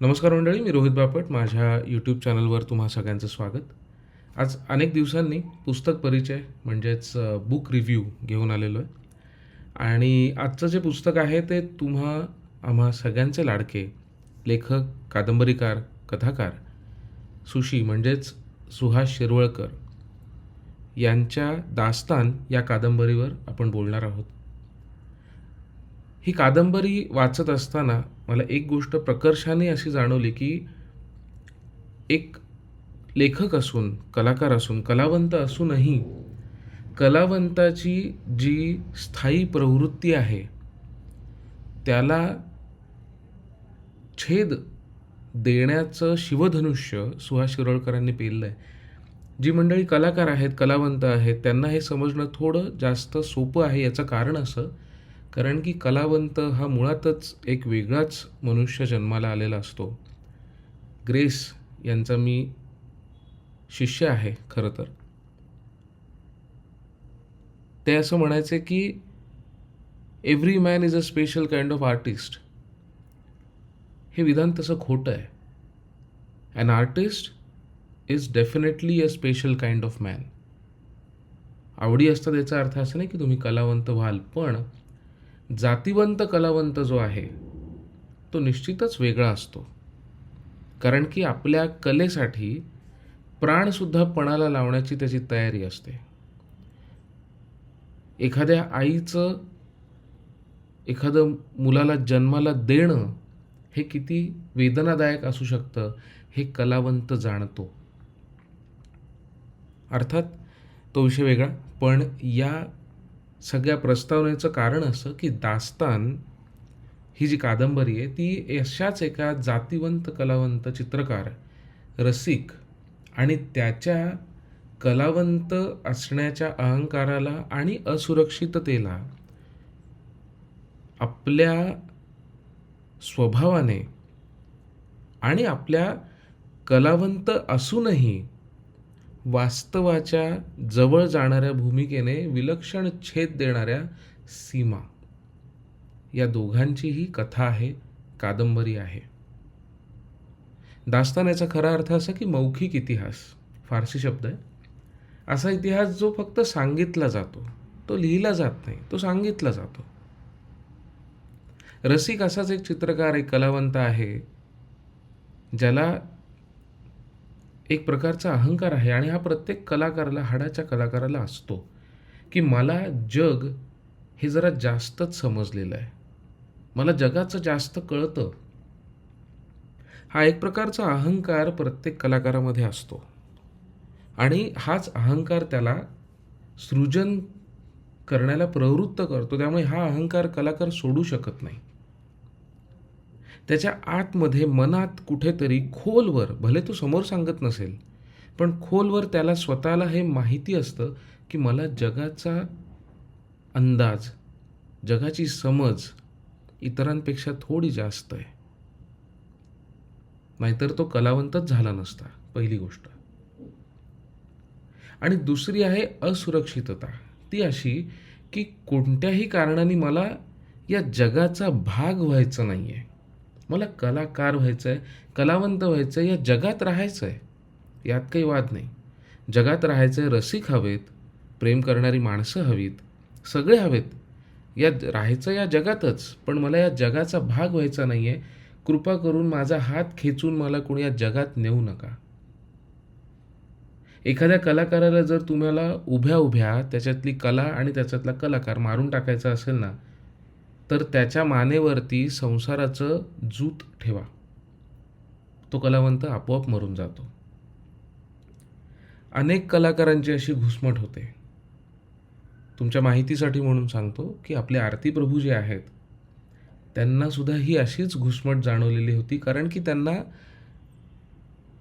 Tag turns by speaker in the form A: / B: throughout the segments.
A: नमस्कार मंडळी मी रोहित बापट. माझ्या यूट्यूब चॅनलवर तुम्हा सगळ्यांचं स्वागत. आज अनेक दिवसांनी पुस्तक परिचय म्हणजेच बुक रिव्ह्यू घेऊन आलेलो आहे. आणि आजचं जे पुस्तक आहे ते तुम्हा आम्हा सगळ्यांचे लाडके लेखक कादंबरीकार कथाकार सुशी म्हणजेच सुहास शिरवळकर यांच्या दास्तान या कादंबरीवर आपण बोलणार आहोत. ही कादंबरी वाचत असताना मला एक गोष्ट प्रकर्षाने अशी जाणवली की एक लेखक असून कलाकार असून कलावंत असूनही कलावंताची जी स्थायी प्रवृत्ती आहे त्याला छेद देण्याचं शिवधनुष्य सुहास शिरोळकरांनी पेरलं आहे जी मंडळी कलाकार आहेत कलावंत आहेत त्यांना हे समजणं थोडं जास्त सोपं आहे याचं कारण असं कारण की कलावंत हा मुळातच एक वेगळाच मनुष्य जन्माला आलेला असतो. ग्रेस यांचा मी शिष्य आहे खरं तर. ते असं म्हणायचे की every man is a special kind of artist हे विधान तसं खोटं आहे. अन artist is definitely a special kind of man आवडी असतात याचा अर्थ असा नाही की तुम्ही कलावंत व्हाल पण जातिवंत कलावंत जो आहे तो निश्चितच वेगळा असतो. कारण की आपल्या कलेसाठी प्राणसुद्धा पणाला लावण्याची त्याची तयारी असते. एखाद्या आईचं एखादं मुलाला जन्माला देणं हे किती वेदनादायक असू शकतं हे कलावंत जाणतो. अर्थात तो विषय वेगळा पण या सगळ्या प्रस्तावनेचं कारण असं की दास्तान ही जी कादंबरी आहे ती अशाच एका जातिवंत कलावंत चित्रकार रसिक आणि त्याच्या कलावंत असण्याच्या अहंकाराला आणि असुरक्षिततेला आपल्या स्वभावाने आणि आपल्या कलावंत असूनही वास्तवाच्या जवळ जाणाऱ्या भूमिकेने विलक्षण छेद देणाऱ्या सीमा. या दोघांचीही कथा आहे कादंबरी आहे. दास्तान याचा खरा अर्थ असा की मौखिक इतिहास फारसी शब्द आहे. असा इतिहास जो फक्त सांगितला जातो तो लिहिला जात नाही तो सांगितला जातो. रसिक असाच एक चित्रकार एक कलावंत आहे ज्याला एक प्रकारचा अहंकार आहे आणि हा प्रत्येक कलाकाराला हाडाच्या कलाकाराला असतो. की मला जग हे जरा जास्तच समजलेलं आहे. मला जगाचं जास्त कळतं. हा एक प्रकारचा अहंकार प्रत्येक कलाकारामध्ये असतो. आणि हाच अहंकार त्याला सृजन करण्याला प्रवृत्त करतो. त्यामुळे हा अहंकार कलाकार सोडू शकत नाही. त्याच्या आतमध्ये मनात कुठेतरी खोलवर भले तो समोर सांगत नसेल पण खोलवर त्याला स्वतःला हे माहिती असतं की मला जगाचा अंदाज जगाची समज इतरांपेक्षा थोडी जास्त आहे. नाहीतर तो कलावंतच झाला नसता पहिली गोष्ट. आणि दुसरी आहे असुरक्षितता. ती अशी की कोणत्याही कारणाने मला या जगाचा भाग व्हायचा नाही आहे मला कलाकार व्हायचं आहे कलावंत व्हायचं आहे या जगात राहायचं आहे यात काही वाद नाही. जगात राहायचं आहे रसिक हवेत प्रेम करणारी माणसं हवीत सगळे हवेत. या राहायचं या जगातच पण मला या जगाचा भाग व्हायचा नाही आहे कृपा करून माझा हात खेचून मला कोणी या जगात नेऊ नका. एखाद्या कलाकाराला जर तुम्हाला उभ्या उभ्या त्याच्यातली कला आणि त्याच्यातला कलाकार मारून टाकायचा असेल ना तर त्याच्या मानेवरती संसाराचं जूत ठेवा. तो कलावंत आपोआप मरून जातो. अनेक कलाकारांची अशी घुसमट होते. तुमच्या माहितीसाठी म्हणून सांगतो की आपले आरती प्रभू जे आहेत त्यांना सुद्धा ही अशीच घुसमट जाणवलेली होती कारण की त्यांना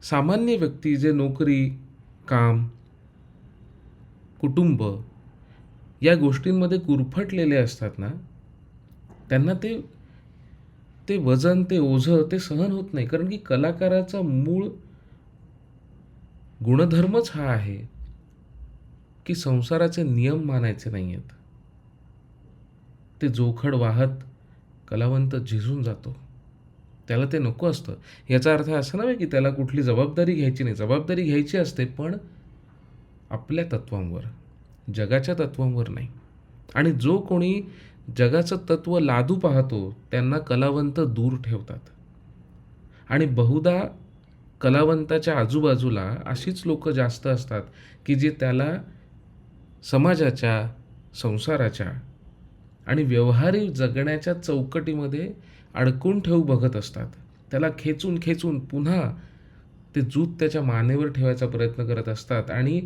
A: सामान्य व्यक्ती जे नोकरी काम कुटुंब या गोष्टींमध्ये कुरफटलेले असतात ना त्यांना ते ते वजन ते ओझं ते सहन होत नाही. कारण की कलाकाराचा मूळ गुणधर्मच हा आहे की संसाराचे नियम मानायचे नाही आहेत ते जोखड वाहत कलावंत झिजून जातो. त्याला ते नको असतं. याचा अर्थ असा नव्हे की त्याला कुठली जबाबदारी घ्यायची नाही. जबाबदारी घ्यायची असते पण आपल्या तत्वांवर जगाच्या तत्वांवर नाही. आणि जो कोणी जगाचं तत्व लादू पाहतो त्यांना कलावंत दूर ठेवतात. आणि बहुधा कलावंताच्या आजूबाजूला अशीच लोकं जास्त असतात की जे त्याला समाजाच्या संसाराच्या आणि व्यवहारी जगण्याच्या चौकटीमध्ये अडकून ठेवू बघत असतात. त्याला खेचून खेचून पुन्हा ते जूत त्याच्या मानेवर ठेवायचा प्रयत्न करत असतात आणि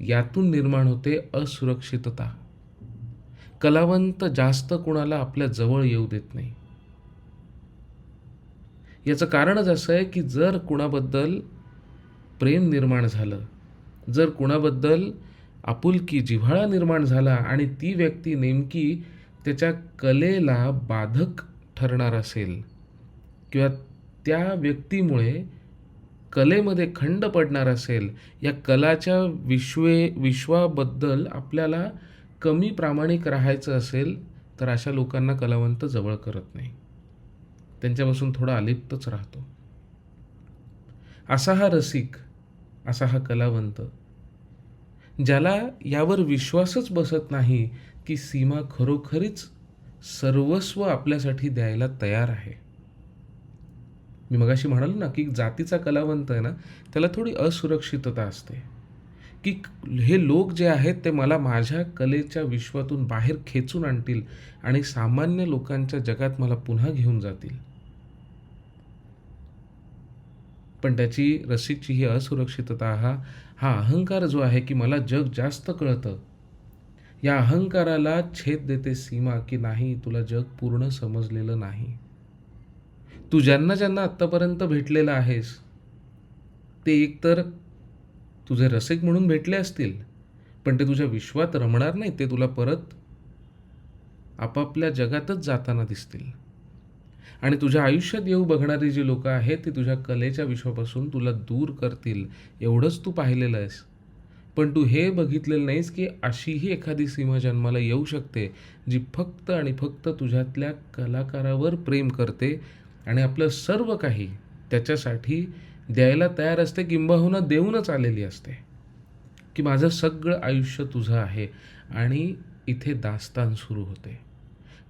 A: यातून निर्माण होते असुरक्षितता. कलावंत जास्त कुणाला आपल्या जवळ येऊ देत नाही. याचं कारणच असं आहे की जर कुणाबद्दल प्रेम निर्माण झालं जर कुणाबद्दल आपुलकी जिव्हाळा निर्माण झाला आणि ती व्यक्ती नेमकी त्याच्या कलेला बाधक ठरणार असेल किंवा त्या व्यक्तीमुळे कलेमध्ये खंड पडणार असेल या कलाच्या विश्वे विश्वाबद्दल आपल्याला कमी प्रामाणिक राहायचं असेल तर अशा लोकांना कलावंत जवळ करत नाही. त्यांच्यापासून थोडा अलिप्तच राहतो. असा हा रसिक असा हा कलावंत ज्याला यावर विश्वासच बसत नाही की सीमा खरोखरीच सर्वस्व आपल्यासाठी द्यायला तयार आहे. मी मगाशी म्हणालो ना की जातीचा कलावंत आहे ना त्याला थोडी असुरक्षितता असते. की हे लोक जे आहेत ते मला माझ्या कलेच्या विश्वातून बाहेर खेचून आणतील आणि सामान्य लोकांच्या जगात मला पुन्हा घेऊन जातील. पण त्याची रसिकची ही असुरक्षितता हा हा अहंकार जो आहे की मला जग जास्त कळतं. या अहंकाराला छेद देते सीमा की नाही तुला जग पूर्ण समजलेलं नाही. तू ज्यांना ज्यांना आत्तापर्यंत भेटलेलं आहेस ते एकतर तुझे रसिक म्हणून भेटले असतील पण ते तुझ्या विश्वात रमणार नाही ते तुला परत आपापल्या जगातच जाताना दिसतील. आणि तुझ्या आयुष्यात येऊ बघणारी जी लोकं आहेत ती तुझ्या कलेच्या विश्वापासून तुला दूर करतील एवढंच तू पाहिलेलं आहेस. पण तू हे बघितलेलं नाहीस की अशीही एखादी सीमा जन्माला येऊ शकते जी फक्त आणि फक्त तुझ्यातल्या कलाकारावर प्रेम करते आणि आपलं सर्व काही त्याच्यासाठी द्यायला तयार असते किंबहुना देऊनच आलेली असते. की माझं सगळं आयुष्य तुझं आहे आणि इथे दास्तान सुरू होते.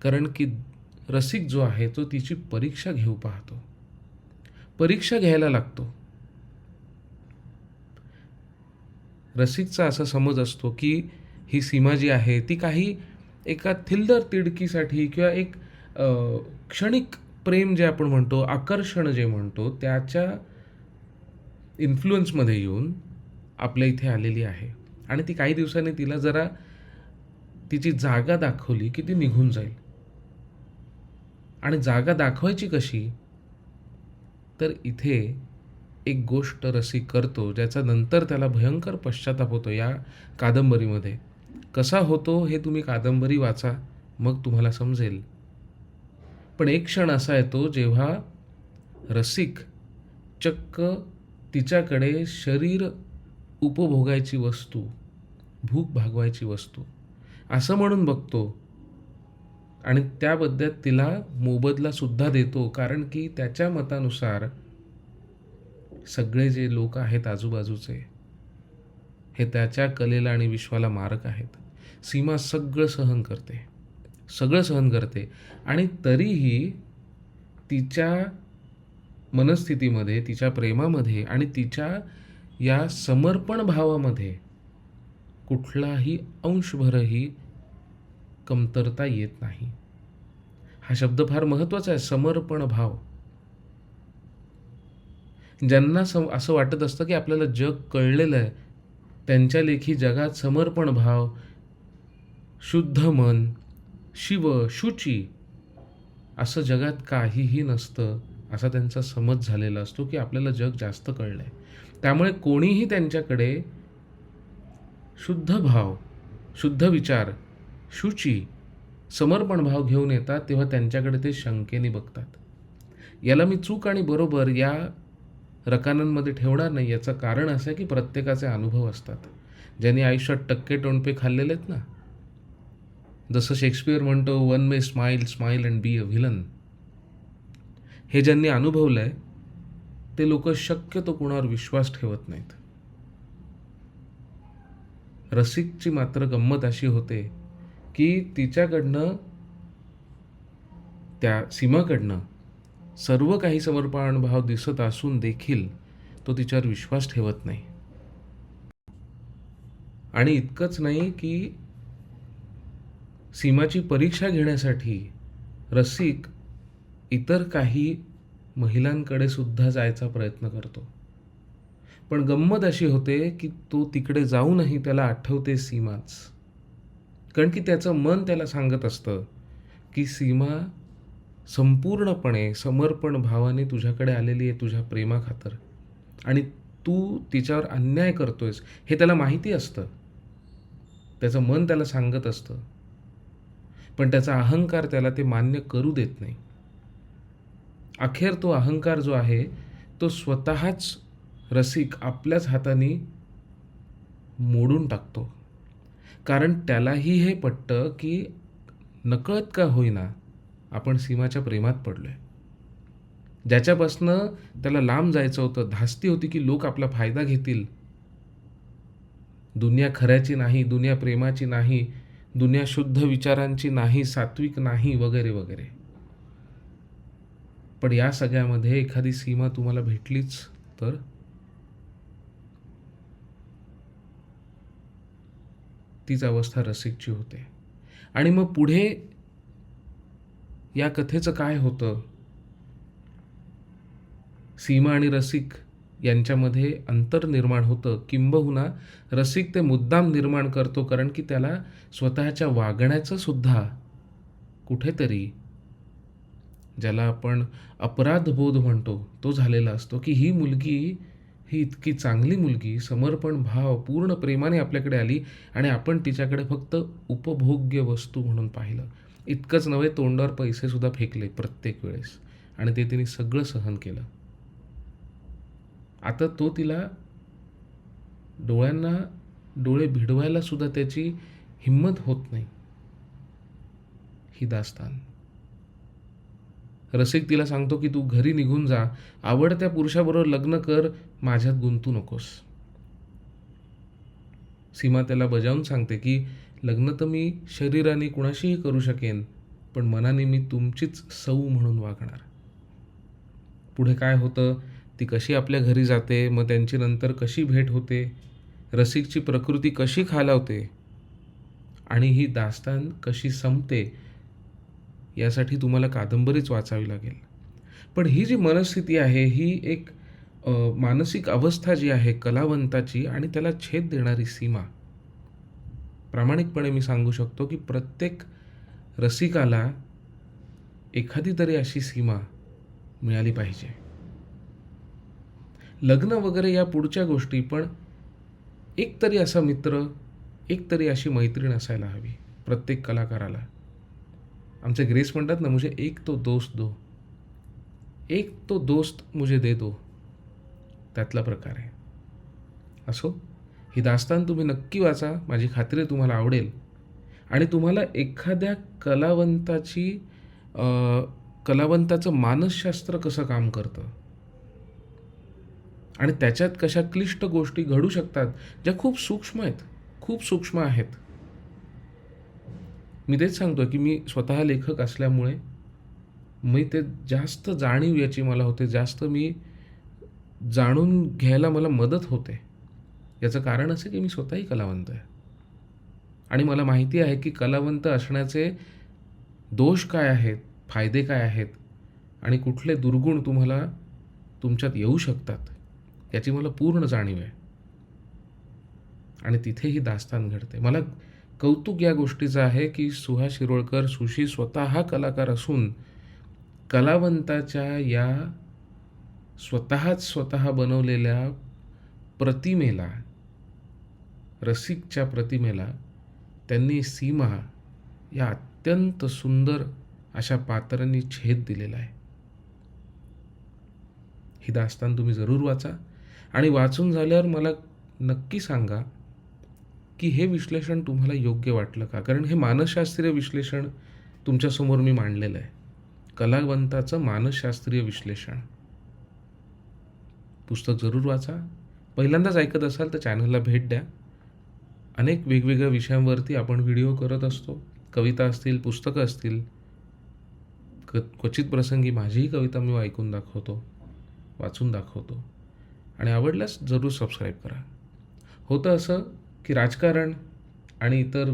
A: कारण की रसिक जो आहे तो तिची परीक्षा घेऊ पाहतो. परीक्षा घ्यायला लागतो. रसिकचा असा समज असतो की ही सीमा जी आहे ती काही एका थिल्लर तिडकीसाठी किंवा एक क्षणिक प्रेम जे आपण म्हणतो आकर्षण जे म्हणतो त्याच्या इन्फ्लुअन्समध्ये येऊन आपल्या इथे आलेली आहे. आणि ती काही दिवसांनी तिला जरा तिची जागा दाखवली की ती निघून जाईल. आणि जागा दाखवायची कशी? तर इथे एक गोष्ट रसिक करतो ज्याचा नंतर त्याला भयंकर पश्चाताप होतो या कादंबरीमध्ये. कसा होतो हे तुम्ही कादंबरी वाचा मग तुम्हाला समजेल. पण एक क्षण असा येतो जेव्हा रसिक चक्क तिच्याकडे शरीर उपभोगायची वस्तू भूक भागवायची वस्तू. असं म्हणून बघतो. आणि त्याबद्दल तिला मोबदलासुद्धा देतो कारण की त्याच्या मतानुसार सगळे जे लोक आहेत आजूबाजूचे हे त्याच्या कलेला आणि विश्वाला मारक आहेत. सीमा सगळं सहन करते. सगळं सहन करते. आणि तरीही तिच्या मनस्थितीमध्ये तिच्या प्रेमामध्ये आणि तिच्या या समर्पण भावामध्ये कुठलाही अंशभरही कमतरता येत नाही. हा शब्द फार महत्त्वाचा आहे समर्पण भाव. ज्यांना सम असं वाटत असतं की आपल्याला जग कळलेलं आहे त्यांच्या लेखी जगात समर्पण भाव शुद्ध मन शिव शुची असं जगात काहीही नसतं. असा त्यांचा समज झालेला असतो की आपल्याला जग जास्त कळलं आहे त्यामुळे कोणीही त्यांच्याकडे शुद्ध भाव शुद्ध विचार शुची समर्पण भाव घेऊन येतात तेव्हा त्यांच्याकडे ते शंकेने बघतात. याला मी चूक आणि बरोबर या रकानांमध्ये ठेवणार नाही याचं कारण असं आहे की प्रत्येकाचे अनुभव असतात. ज्यांनी आयुष्यात टक्के टोणपे खाल्लेले आहेत ना? जसं शेक्सपियर म्हणतो one may smile smile and be a villain हे ज्यांनी अनुभवलं आहे ते लोक शक्यतो कोणावर विश्वास ठेवत नाहीत. रसिकची मात्र गंमत अशी होते की तिच्याकडनं त्या सीमाकडनं सर्व काही समर्पण भाव दिसत असून देखील तो तिच्यावर विश्वास ठेवत नाही. आणि इतकंच नाही की सीमाची परीक्षा घेण्यासाठी रसिक इतर काही महिलांकडे सुद्धा जायचा प्रयत्न करतो. पण गंमत अशी होते की तो तिकडे जाऊनही त्याला आठवते सीमाच. कारण की त्याचं मन त्याला सांगत असतं की सीमा संपूर्णपणे समर्पण भावाने तुझ्याकडे आलेली आहे तुझ्या प्रेमाखातर. आणि तू तिच्यावर अन्याय करतोयस. हे त्याला माहिती असतं. त्याचं मन त्याला सांगत असतं. पण त्याचा अहंकार त्याला ते मान्य करू देत नाही. अखेर तो अहंकार जो आहे तो स्वतःच रसिक आपल्याच हाताने मोडून टाकतो. कारण त्यालाही हे पटतं की नकळत का होईना आपण सीमाच्या प्रेमात पडलोय. ज्याच्यापासनं त्याला लांब जायचं होतं धास्ती होती की लोक आपला फायदा घेतील. दुनिया खऱ्याची नाही दुनिया प्रेमाची नाही दुनिया शुद्ध विचारांची नाही सात्विक नाही वगैरे वगैरे. पण या सगळ्यामध्ये एखादी सीमा तुम्हाला भेटलीच तर? तीच अवस्था रसिकची होते. आणि मग पुढे या कथेचं काय होतं? सीमा आणि रसिक यांच्यामध्ये अंतर निर्माण होतं. किंबहुना रसिक ते मुद्दाम निर्माण करतो कारण की त्याला स्वतःच्या वागण्याचं सुद्धा कुठेतरी ज्याला आपण अपराधबोध म्हणतो तो झालेला असतो की ही मुलगी ही इतकी चांगली मुलगी समर्पण भाव पूर्ण प्रेमाने आपल्याकडे आली आणि आपण तिच्याकडे फक्त उपभोग्य वस्तू म्हणून पाहिलं. इतकंच नव्हे तोंडावर पैसेसुद्धा फेकले प्रत्येक वेळेस. आणि ते तिने सगळं सहन केलं. आता तो तिला डोळ्यांना डोळे भिडवायला सुद्धा त्याची हिंमत होत नाही. ही दास्तान. रसिक तिला सांगतो की तू घरी निघून जा. आवडत्या पुरुषाबरोबर लग्न कर. माझ्यात गुंतू नकोस. सीमा त्याला बजावून सांगते की लग्न तर मी शरीराने कुणाशीही करू शकेन पण मनाने मी तुमचीच सौ म्हणून वागणार. पुढे काय होतं? ती कशी आपल्या घरी जाते? मग त्यांची नंतर कशी भेट होते? रसिकची प्रकृती कशी खालावते? आणि ही दास्तान कशी संपते? यासाठी तुम्हाला कादंबरीच वाचावी लागेल. पण ही जी मनस्थिती आहे ही एक मानसिक अवस्था जी आहे कलावंताची आणि त्याला छेद देणारी सीमा. प्रामाणिकपणे मी सांगू शकतो की प्रत्येक रसिकाला एखादी तरी अशी सीमा मिळाली पाहिजे. लग्न वगैरे या पुढच्या गोष्टी पण एक तरी असा मित्र एक तरी अशी मैत्रीण असायला हवी प्रत्येक कलाकाराला. आमचे ग्रेस म्हणतात ना मुझे एक तो दोस्त दो. एक तो दोस्त मुझे दे दो. त्यातला प्रकार आहे. असो? ही दास्तान तुम्ही नक्की वाचा माझी खात्री तुम्हाला आवडेल. आणि तुम्हाला एखाद्या कलावंताची कलावंताचं मानसशास्त्र कसं काम करतं? आणि त्याच्यात कशा क्लिष्ट गोष्टी घडू शकतात ज्या खूप सूक्ष्म आहेत खूप सूक्ष्म आहेत. मी तेच सांगतो की मी स्वतः लेखक असल्यामुळे मी ते जास्त जाणीव याची मला होते जास्त मी जाणून घ्यायला मला मदत होते. याचं कारण असं की मी स्वतःही कलावंत आहे. आणि मला माहिती आहे की कलावंत असण्याचे दोष काय आहेत फायदे काय आहेत आणि कुठले दुर्गुण तुम्हाला तुमच्यात येऊ शकतात याची मला पूर्ण जाणीव आहे. आणि तिथेही दास्तान घडते. मला कौतुक या गोष्टीचं आहे की सुहास शिरोळकर सुशी स्वतः कलाकार असून कलावंताच्या या स्वतःच स्वतः बनवलेल्या प्रतिमेला रसिकच्या प्रतिमेला त्यांनी सीमा या अत्यंत सुंदर अशा पात्रांनी छेद दिलेला आहे. ही दास्तान तुम्ही जरूर वाचा आणि वाचून झाल्यावर मला नक्की सांगा की हे विश्लेषण तुम्हाला योग्य वाटलं का? कारण हे मानसशास्त्रीय विश्लेषण तुमच्यासमोर मी मांडलेलं आहे. कलावंताचं मानसशास्त्रीय विश्लेषण. पुस्तक जरूर वाचा. पहिल्यांदाच ऐकत असाल तर चॅनलला भेट द्या. अनेक वेगवेगळ्या विषयांवरती आपण व्हिडिओ करत असतो. कविता असतील पुस्तकं असतील. क क्वचित प्रसंगी माझीही कविता मी ऐकून दाखवतो वाचून दाखवतो. आणि आवडल्यास जरूर सबस्क्राईब करा. होतं असं की राजकारण आणि इतर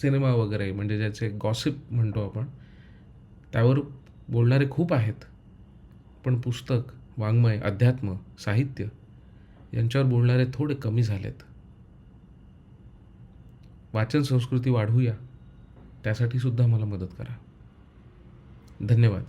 A: सिनेमा वगैरे म्हणजे ज्याचे गॉसिप म्हणतो आपण त्यावर बोलणारे खूप आहेत. पण पुस्तक वाङ्मय अध्यात्म साहित्य यांच्यावर बोलणारे थोडे कमी झालेत. वाचन संस्कृती वाढवूया त्यासाठी सुद्धा मला मदत करा. धन्यवाद.